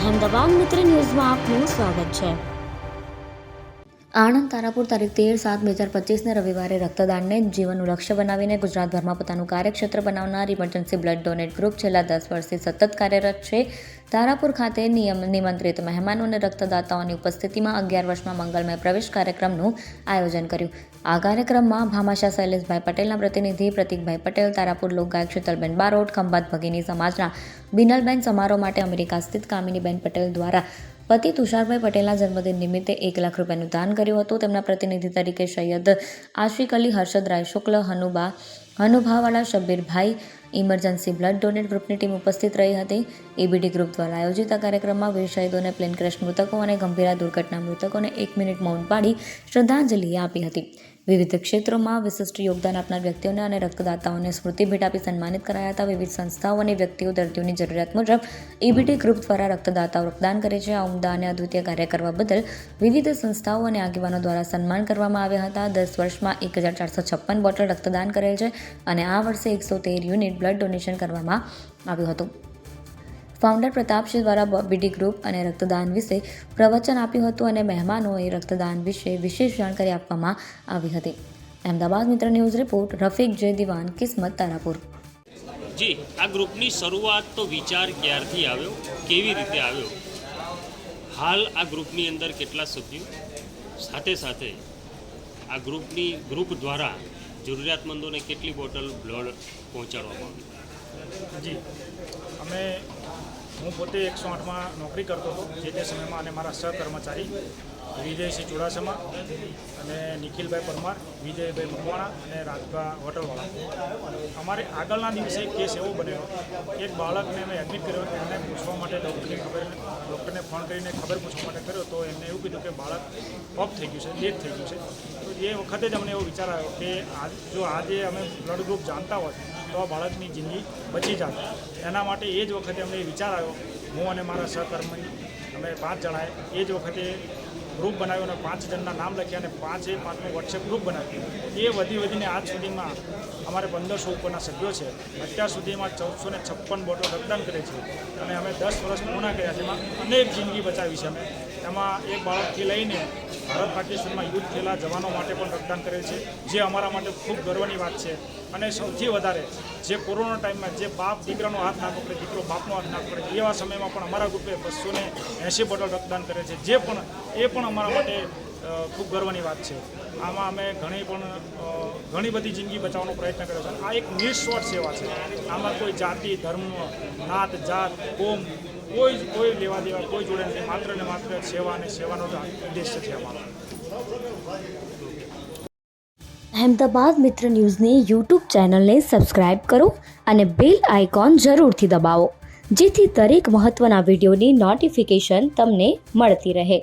અહેમદાબાદ મિત્ર ન્યૂઝમાં આપનું સ્વાગત છે. આણંદ તારાપુર તારીખ તેર સાત બે હજાર પચીસને રવિવારે રક્તદાનને જીવનનું લક્ષ્ય બનાવીને ગુજરાતભરમાં પોતાનું કાર્યક્ષેત્ર બનાવનાર ઇમરજન્સી બ્લડ ડોનેટ ગ્રુપ છેલ્લા દસ વર્ષથી સતત કાર્યરત છે. તારાપુર ખાતે નિયમ, નિમંત્રિત મહેમાનો અને રક્તદાતાઓની ઉપસ્થિતિમાં અગિયાર વર્ષમાં મંગલમય પ્રવેશ કાર્યક્રમનું આયોજન કર્યું. આ કાર્યક્રમમાં ભામાશા શૈલેષભાઈ પટેલના પ્રતિનિધિ પ્રતિકભાઈ પટેલ, તારાપુર લોકગાયક શીતલબેન બારોટ, ખંભાત ભગીની સમાજના બિનલબેન સમારોહ માટે અમેરિકા સ્થિત કામિનીબેન પટેલ દ્વારા પતિ તુષારભાઈ પટેલના જન્મદિન નિમિત્તે એક લાખ રૂપિયાનું દાન કર્યું હતું. તેમના પ્રતિનિધિ તરીકે સૈયદ આશિક અલી હર્ષદ રાય શુક્લ, હનુબા હનુભાવાળા શબ્બીરભાઈ ઇમરજન્સી બ્લડ ડોનેટ ગ્રુપની ટીમ ઉપસ્થિત રહી હતી. એબીડી ગ્રુપ દ્વારા આયોજિત આ કાર્યક્રમમાં વીર શહીદોને પ્લેન ક્રેશ મૃતકો અને ગંભીરા દુર્ઘટના મૃતકોને એક મિનિટ મૌન પાડી શ્રદ્ધાંજલિ આપી હતી. વિવિધ ક્ષેત્રોમાં વિશિષ્ટ યોગદાન આપનાર વ્યક્તિઓને અને રક્તદાતાઓને સ્મૃતિ ભેટ આપી સન્માનિત કરાયા હતા. વિવિધ સંસ્થાઓ અને વ્યક્તિઓ દર્દીઓની જરૂરિયાત મુજબ ઈબીટી ગ્રુપ દ્વારા રક્તદાતાઓ રક્તદાન કરે છે. આ ઉમદા અને અદ્વિતીય કાર્ય કરવા બદલ વિવિધ સંસ્થાઓ અને આગેવાનો દ્વારા સન્માન કરવામાં આવ્યા હતા. દસ વર્ષમાં એક હજાર ચારસો છપ્પન બોટલ રક્તદાન કરેલ છે અને આ વર્ષે એકસો તેર યુનિટ બ્લડ ડોનેશન કરવામાં આવ્યું હતું. ફાઉન્ડર પ્રતાપસિંહ દ્વારા બીડી ગ્રુપ અને રક્તદાન વિશે પ્રવચન આપ્યું હતું અને મહેમાનોએ રક્તદાન વિશે વિશેષ જાણકારી આપવામાં આવી હતી. અમદાવાદ મિત્ર ન્યૂઝ રિપોર્ટ રફીક જય દિવાન કિસ્મત તારાપુર. જી આ ગ્રુપની શરૂઆત તો વિચાર ક્યારથી આવ્યો? કેવી રીતે આવ્યો? હાલ આ ગ્રુપની અંદર કેટલા સભ્યો? સાથે સાથે આ ગ્રુપની ગ્રુપ દ્વારા જરૂરિયાતમંદોને કેટલી બોટલ બ્લડ પહોંચાડવામાં આવી? જી અમે હું પોતે એકસો આઠમાં નોકરી કરતો હતો, જે તે સમયમાં અને મારા સહકર્મચારી વિજયસિંહ ચુડાસમા અને નિખિલભાઈ પરમાર, વિજયભાઈ મકવાણા અને રાજભા હોટલવાળા અમારે આગળના દિવસે કેસ એવો બન્યો. કે એક બાળકને અમે એડમિટ કર્યો એને પૂછવા માટે ડૉક્ટરની ખબર ડૉક્ટરને ફોન કરીને ખબર પૂછવા માટે કર્યો, તો એમને એવું કીધું કે બાળક ઓફ થઈ ગયું છે ડેથ થઈ ગયું છે. તો એ વખતે જ અમને એવો વિચાર આવ્યો કે આજ જો આજે અમે બ્લડ ગ્રુપ જાણતા હોત તો બાળકની જિંદગી બચી જાત એના માટે એ જ વખતે અમને વિચાર આવ્યો, હું અને મારા સહકર્મી, અમે પાંચ જણાએ એ જ વખતે ગ્રુપ બનાવ્યો અને પાંચ જણના નામ લખ્યા અને પાંચે પાંચનું વોટ્સએપ ગ્રુપ બનાવ્યું. એ વધી વધીને આજ સુધીમાં અમારે પંદરસો ઉપરના સભ્યો છે. અત્યાર સુધીમાં ચૌદસો ને છપ્પન બોટલ રક્તદાન કરે છે. અને અમે દસ વર્ષ પૂર્ણ કર્યા છે. એમાં અનેક જિંદગી બચાવી છે અમે. એમાં એક બાળકથી લઈને ભારત પાકિસ્તાનમાં યુદ્ધ થયેલા જવાનો માટે પણ રક્તદાન કરેલ છે, જે અમારા માટે ખૂબ ગર્વની વાત છે. અને સૌથી વધારે જે કોરોના ટાઈમમાં જે બાપ દીકરાનો હાથ ના પકડે દીકરો બાપનો હાથ ના પકડે એવા સમયમાં પણ અમારા ગ્રુપે બસો ને એંસી બોટલ રક્તદાન કરે છે. જે પણ એ પણ અમારા માટે ખૂબ ગર્વની વાત છે. આમાં અમે ઘણી પણ ઘણી બધી જિંદગી બચાવવાનો પ્રયત્ન કર્યો છે. આ એક નિસ્વાર્થ સેવા છે. આમાં કોઈ જાતિ, ધર્મ, નાત, જાત, કોમ, કોઈ કોઈ લેવા દેવા, કોઈ જોડે નથી. માત્ર ને માત્ર સેવા અને સેવાનો ઉદ્દેશ્ય છે અમારો. અહેમદાબાદ મિત્ર ન્યૂઝની યુટ્યુબ ચેનલને સબસ્ક્રાઇબ કરો અને બેલ આઇકોન જરૂરથી દબાવો, જેથી દરેક મહત્ત્વના વિડીયોની નોટિફિકેશન તમને મળતી રહે.